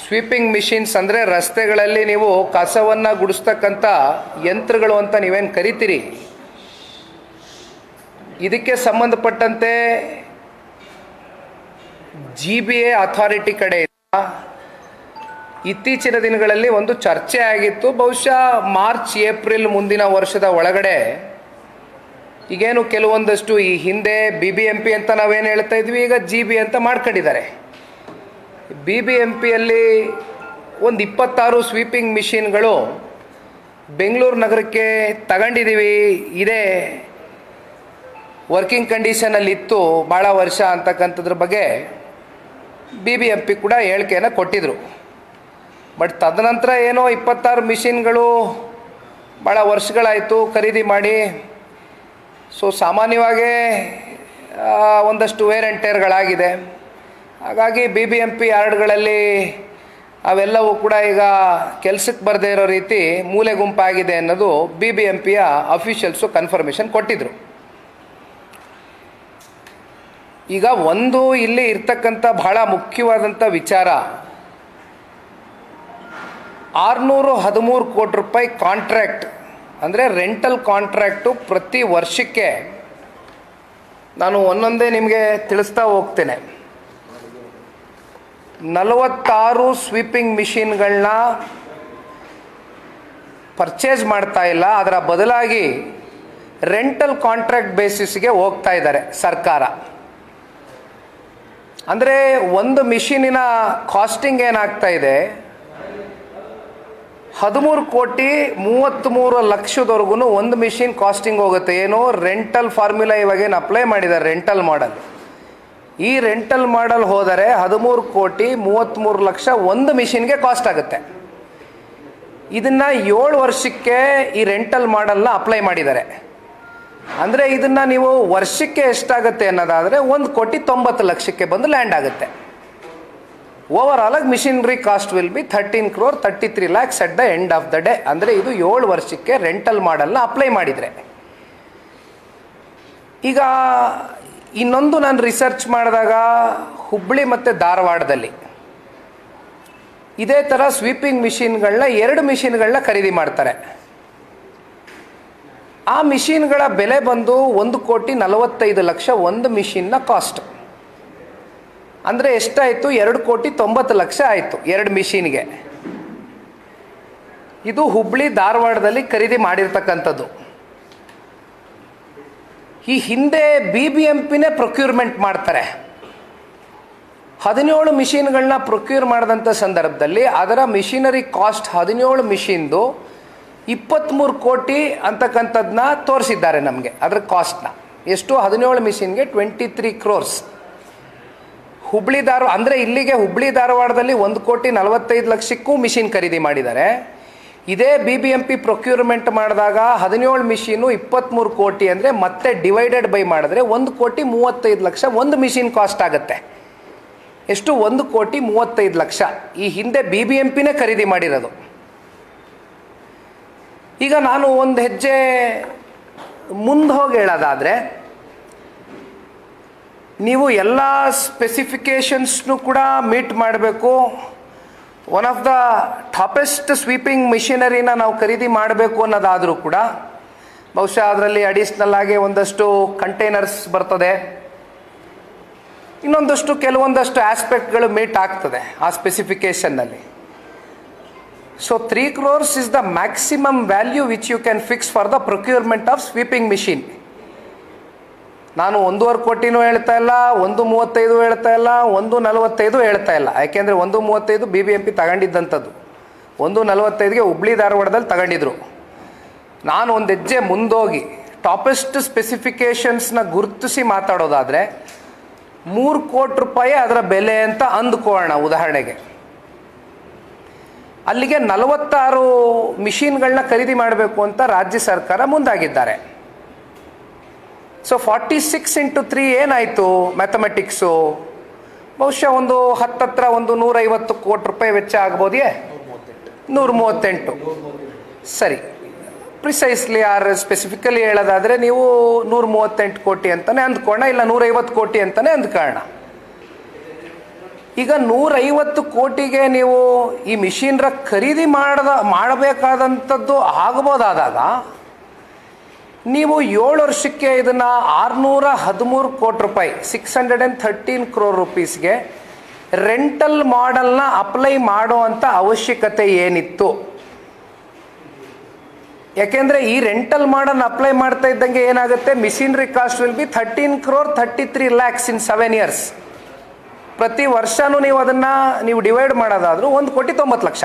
Sweeping machines ಅಂದರೆ ರಸ್ತೆಗಳಲ್ಲಿ ನೀವು ಕಸವನ್ನು ಗುಡಿಸ್ತಕ್ಕಂಥ ಯಂತ್ರಗಳು ಅಂತ ನೀವೇನು ಕರಿತೀರಿ? ಇದಕ್ಕೆ ಸಂಬಂಧಪಟ್ಟಂತೆ ಜಿ ಬಿ ಎ ಅಥಾರಿಟಿ ಕಡೆಯಿಂದ ಇತ್ತೀಚಿನ ದಿನಗಳಲ್ಲಿ ಒಂದು ಚರ್ಚೆ ಆಗಿತ್ತು. ಬಹುಶಃ ಮಾರ್ಚ್, ಏಪ್ರಿಲ್ ಮುಂದಿನ ವರ್ಷದ ಒಳಗಡೆ. ಈಗೇನು ಕೆಲವೊಂದಷ್ಟು ಈ ಹಿಂದೆ ಬಿ ಬಿ ಎಂ ಪಿ ಅಂತ ನಾವೇನು ಹೇಳ್ತಾ ಇದ್ವಿ, ಈಗ ಜಿ ಬಿ ಅಂತ ಮಾಡ್ಕೊಂಡಿದ್ದಾರೆ. ಬಿ ಬಿ ಎಂ ಪಿಯಲ್ಲಿ ಒಂದು ಇಪ್ಪತ್ತಾರು ಸ್ವೀಪಿಂಗ್ ಮಿಷಿನ್ಗಳು ಬೆಂಗಳೂರು ನಗರಕ್ಕೆ ತಗೊಂಡಿದ್ದೀವಿ ಇದೇ ವರ್ಕಿಂಗ್ ಕಂಡೀಷನಲ್ಲಿ ಇತ್ತು ಭಾಳ ವರ್ಷ ಅಂತಕ್ಕಂಥದ್ರ ಬಗ್ಗೆ ಬಿ ಬಿ ಎಂ ಪಿ ಕೂಡ ಹೇಳಿಕೆಯನ್ನು ಕೊಟ್ಟಿದ್ದರು ಬಟ್ ತದನಂತರ ಏನೋ ಇಪ್ಪತ್ತಾರು ಮಿಷಿನ್ಗಳು ಭಾಳ ವರ್ಷಗಳಾಯಿತು ಖರೀದಿ ಮಾಡಿ. ಸೊ ಸಾಮಾನ್ಯವಾಗೇ ಒಂದಷ್ಟು ವೇರ್ ಆ್ಯಂಡ್ ಟೇರ್ಗಳಾಗಿದೆ ಹಾಗಾಗಿ ಬಿ ಬಿ ಎಂ ಪಿ ಯಾರ್ಡ್ಗಳಲ್ಲಿ ಅವೆಲ್ಲವೂ ಕೂಡ ಈಗ ಕೆಲಸಕ್ಕೆ ಬರದೇ ಇರೋ ರೀತಿ ಮೂಲೆ ಗುಂಪಾಗಿದೆ ಅನ್ನೋದು ಬಿ ಬಿ ಎಂ ಪಿಯ ಅಫಿಷಿಯಲ್ಸು ಕನ್ಫರ್ಮೇಷನ್ ಕೊಟ್ಟಿದ್ದರು ಈಗ ಒಂದು ಇಲ್ಲಿ ಇರ್ತಕ್ಕಂಥ ಬಹಳ ಮುಖ್ಯವಾದಂಥ ವಿಚಾರ, ಆರುನೂರು ಹದಿಮೂರು ಕೋಟಿ ರೂಪಾಯಿ ಕಾಂಟ್ರ್ಯಾಕ್ಟ್ ಅಂದರೆ ರೆಂಟಲ್ ಕಾಂಟ್ರ್ಯಾಕ್ಟು ಪ್ರತಿ ವರ್ಷಕ್ಕೆ ನಾನು ಒಂದೊಂದೇ ನಿಮಗೆ ತಿಳಿಸ್ತಾ ಹೋಗ್ತೇನೆ. ನಲವತ್ತಾರು ಸ್ವೀಪಿಂಗ್ ಮಿಷಿನ್ಗಳನ್ನ ಪರ್ಚೇಸ್ ಮಾಡ್ತಾ ಇಲ್ಲ. ಅದರ ಬದಲಾಗಿ ರೆಂಟಲ್ ಕಾಂಟ್ರಾಕ್ಟ್ ಬೇಸಿಸ್ಗೆ ಹೋಗ್ತಾ ಇದ್ದಾರೆ ಸರ್ಕಾರ. ಅಂದರೆ ಒಂದು ಮಿಷಿನಿನ ಕಾಸ್ಟಿಂಗ್ ಏನಾಗ್ತಾ ಇದೆ? ಹದಿಮೂರು ಕೋಟಿ ಮೂವತ್ತ್ಮೂರು ಲಕ್ಷದವರೆಗೂ ಒಂದು ಮಿಷಿನ್ ಕಾಸ್ಟಿಂಗ್ ಹೋಗುತ್ತೆ. ಏನು ರೆಂಟಲ್ ಫಾರ್ಮುಲಾ ಇವಾಗೇನು ಅಪ್ಲೈ ಮಾಡಿದ್ದಾರೆ ರೆಂಟಲ್ ಮಾಡಲ್. ಈ ರೆಂಟಲ್ ಮಾಡಲ್ ಹೋದರೆ ಹದಿಮೂರು ಕೋಟಿ ಮೂವತ್ತ್ಮೂರು ಲಕ್ಷ ಒಂದು ಮಿಷಿನ್ಗೆ ಕಾಸ್ಟ್ ಆಗುತ್ತೆ. ಇದನ್ನು ಏಳು ವರ್ಷಕ್ಕೆ ಈ ರೆಂಟಲ್ ಮಾಡಲ್ನ ಅಪ್ಲೈ ಮಾಡಿದ್ದಾರೆ. ಅಂದರೆ ಇದನ್ನು ನೀವು ವರ್ಷಕ್ಕೆ ಎಷ್ಟಾಗುತ್ತೆ ಅನ್ನೋದಾದರೆ ಒಂದು ಕೋಟಿ ತೊಂಬತ್ತು ಲಕ್ಷಕ್ಕೆ ಬಂದು ಲ್ಯಾಂಡ್ ಆಗುತ್ತೆ. ಓವರ್ ಆಲ್ ಆಗಿ machinery cost will be thirteen crore thirty three lakhs at the end of the day ಅಂದರೆ ಇದು ಏಳು ವರ್ಷಕ್ಕೆ ರೆಂಟಲ್ ಮಾಡಲ್ನ ಅಪ್ಲೈ ಮಾಡಿದರೆ. ಈಗ ಇನ್ನೊಂದು ನಾನು ರಿಸರ್ಚ್ ಮಾಡಿದಾಗ ಹುಬ್ಬಳ್ಳಿ ಮತ್ತು ಧಾರವಾಡದಲ್ಲಿ ಇದೇ ಥರ ಸ್ವೀಪಿಂಗ್ ಮಿಷಿನ್ಗಳನ್ನ ಎರಡು ಮಿಷಿನ್ಗಳನ್ನ ಖರೀದಿ ಮಾಡ್ತಾರೆ. ಆ ಮಿಷಿನ್ಗಳ ಬೆಲೆ ಬಂದು ಒಂದು ಕೋಟಿ ನಲವತ್ತೈದು ಲಕ್ಷ ಒಂದು ಮಿಷಿನ್ನ ಕಾಸ್ಟ್ ಅಂದರೆ ಎಷ್ಟಾಯಿತು? ಎರಡು ಕೋಟಿ ತೊಂಬತ್ತು ಲಕ್ಷ ಆಯಿತು ಎರಡು ಮಿಷಿನ್ಗೆ ಇದು ಹುಬ್ಬಳ್ಳಿ ಧಾರವಾಡದಲ್ಲಿ ಖರೀದಿ ಮಾಡಿರ್ತಕ್ಕಂಥದ್ದು. ಈ ಹಿಂದೆ ಬಿ ಬಿ ಎಂ ಪಿನೇ ಪ್ರೊಕ್ಯೂರ್ಮೆಂಟ್ ಮಾಡ್ತಾರೆ. ಹದಿನೇಳು ಮಿಷಿನ್ಗಳನ್ನ ಪ್ರೊಕ್ಯೂರ್ ಮಾಡಿದಂಥ ಸಂದರ್ಭದಲ್ಲಿ ಅದರ ಮಿಷಿನರಿ ಕಾಸ್ಟ್ ಹದಿನೇಳು ಮಿಷಿನ್ದು ಇಪ್ಪತ್ತ್ಮೂರು ಕೋಟಿ ಅಂತಕ್ಕಂಥದ್ದನ್ನ ತೋರಿಸಿದ್ದಾರೆ ನಮಗೆ, ಅದರ ಕಾಸ್ಟ್ನ. ಎಷ್ಟು? ಹದಿನೇಳು ಮಿಷಿನ್ಗೆ ಟ್ವೆಂಟಿ ತ್ರೀ ಕ್ರೋರ್ಸ್ ಹುಬ್ಳಿ ಧಾರವಾಡ, ಅಂದರೆ ಇಲ್ಲಿಗೆ ಹುಬ್ಳಿ ಧಾರವಾಡದಲ್ಲಿ ಒಂದು ಕೋಟಿ ನಲವತ್ತೈದು ಲಕ್ಷಕ್ಕೂ ಮಿಷಿನ್ ಖರೀದಿ ಮಾಡಿದ್ದಾರೆ. ಇದೇ B B M P procurement ಮಾಡಿದಾಗ ಹದಿನೇಳು ಮಿಷಿನು ಇಪ್ಪತ್ತ್ಮೂರು ಕೋಟಿ ಅಂದರೆ ಮತ್ತೆ ಡಿವೈಡೆಡ್ ಬೈ ಮಾಡಿದ್ರೆ ಒಂದು ಕೋಟಿ ಮೂವತ್ತೈದು ಲಕ್ಷ ಒಂದು ಮಿಷಿನ್ ಕಾಸ್ಟ್ ಆಗುತ್ತೆ. ಎಷ್ಟು? ಒಂದು ಕೋಟಿ ಮೂವತ್ತೈದು ಲಕ್ಷ. ಈ ಹಿಂದೆ ಬಿ ಬಿ ಎಂ ಪಿನೇ ಖರೀದಿ ಮಾಡಿರೋದು. ಈಗ ನಾನು ಒಂದು ಹೆಜ್ಜೆ ಮುಂದೆ ಹೋಗಿ ಹೇಳೋದಾದರೆ, ನೀವು ಎಲ್ಲ ಸ್ಪೆಸಿಫಿಕೇಷನ್ಸ್ನು ಕೂಡ ಮೀಟ್ ಮಾಡಬೇಕು. One of the topest sweeping ಮಿಷಿನರಿನ ನಾವು ಖರೀದಿ ಮಾಡಬೇಕು ಅನ್ನೋದಾದರೂ ಕೂಡ, ಬಹುಶಃ ಅದರಲ್ಲಿ ಅಡಿಷ್ನಲ್ ಆಗಿ ಒಂದಷ್ಟು ಕಂಟೈನರ್ಸ್ ಬರ್ತದೆ. ಇನ್ನೊಂದಷ್ಟು ಕೆಲವೊಂದಷ್ಟು ಆಸ್ಪೆಕ್ಟ್ಗಳು ಮೀಟ್ ಆಗ್ತದೆ ಆ ಸ್ಪೆಸಿಫಿಕೇಷನ್ನಲ್ಲಿ so three crores is the maximum value which you can fix for the procurement of sweeping machine ನಾನು ಒಂದೂವರೆ ಕೋಟಿನೂ ಹೇಳ್ತಾ ಇಲ್ಲ, ಒಂದು ಮೂವತ್ತೈದು ಹೇಳ್ತಾ ಇಲ್ಲ, ಒಂದು ನಲವತ್ತೈದು ಹೇಳ್ತಾ ಇಲ್ಲ. ಯಾಕೆಂದರೆ ಒಂದು ಮೂವತ್ತೈದು ಬಿ ಬಿ ಎಂ ಪಿ ತಗೊಂಡಿದ್ದಂಥದ್ದು. ಒಂದು ನಲವತ್ತೈದುಗೆ ಹುಬ್ಳಿ ಧಾರವಾಡದಲ್ಲಿ ತಗೊಂಡಿದ್ರು. ನಾನು ಒಂದು ಹೆಜ್ಜೆ ಮುಂದೋಗಿ ಟಾಪೆಸ್ಟ್ ಸ್ಪೆಸಿಫಿಕೇಷನ್ಸ್ನ ಗುರುತಿಸಿ ಮಾತಾಡೋದಾದರೆ ಮೂರು ಕೋಟಿ ರೂಪಾಯಿ ಅದರ ಬೆಲೆ ಅಂತ ಅಂದ್ಕೋಣ ಉದಾಹರಣೆಗೆ. ಅಲ್ಲಿಗೆ ನಲವತ್ತಾರು ಮಿಷಿನ್ಗಳನ್ನ ಖರೀದಿ ಮಾಡಬೇಕು ಅಂತ ರಾಜ್ಯ ಸರ್ಕಾರ ಮುಂದಾಗಿದ್ದಾರೆ. So forty six into three ಏನಾಯಿತು ಮ್ಯಾಥಮೆಟಿಕ್ಸು ಬಹುಶಃ ಒಂದು ಹತ್ತತ್ರ ಒಂದು ನೂರೈವತ್ತು ಕೋಟಿ ರೂಪಾಯಿ ವೆಚ್ಚ ಆಗ್ಬೋದೇ ನೂರ ಮೂವತ್ತೆಂಟು ಸರಿ. ಪ್ರಿಸೈಸ್ಲಿ ಆರ್ ಸ್ಪೆಸಿಫಿಕಲಿ ಹೇಳೋದಾದರೆ ನೀವು ನೂರ ಮೂವತ್ತೆಂಟು ಕೋಟಿ ಅಂತಲೇ ಅಂದ್ಕೊಳ್ಳೋಣ, ಇಲ್ಲ ನೂರೈವತ್ತು ಕೋಟಿ ಅಂತಲೇ ಅಂದ್ಕೊಳ್ಳೋಣ. ಈಗ ನೂರೈವತ್ತು ಕೋಟಿಗೆ ನೀವು ಈ ಮಿಷಿನ್ರ ಖರೀದಿ ಮಾಡದ, ಮಾಡಬೇಕಾದಂಥದ್ದು ಆಗ್ಬೋದಾದಾಗ ನೀವು ಏಳು ವರ್ಷಕ್ಕೆ ಇದನ್ನು ಆರುನೂರ ಹದಿಮೂರು ಕೋಟಿ ರೂಪಾಯಿ six hundred and thirteen crore ರುಪೀಸ್ಗೆ rental ಮಾಡೆಲ್ನ ಅಪ್ಲೈ ಮಾಡುವಂಥ ಅವಶ್ಯಕತೆ ಏನಿತ್ತು? ಯಾಕೆಂದರೆ ಈ ರೆಂಟಲ್ ಮಾಡಲ್ ಅಪ್ಲೈ ಮಾಡ್ತಾ ಇದ್ದಂಗೆ ಏನಾಗುತ್ತೆ? Machinery cost will be thirteen crore thirty three lakhs in seven years ಪ್ರತಿ ವರ್ಷನೂ ನೀವು ಅದನ್ನು, ನೀವು ಡಿವೈಡ್ ಮಾಡೋದಾದರೂ ಒಂದು ಕೋಟಿ ತೊಂಬತ್ತು ಲಕ್ಷ.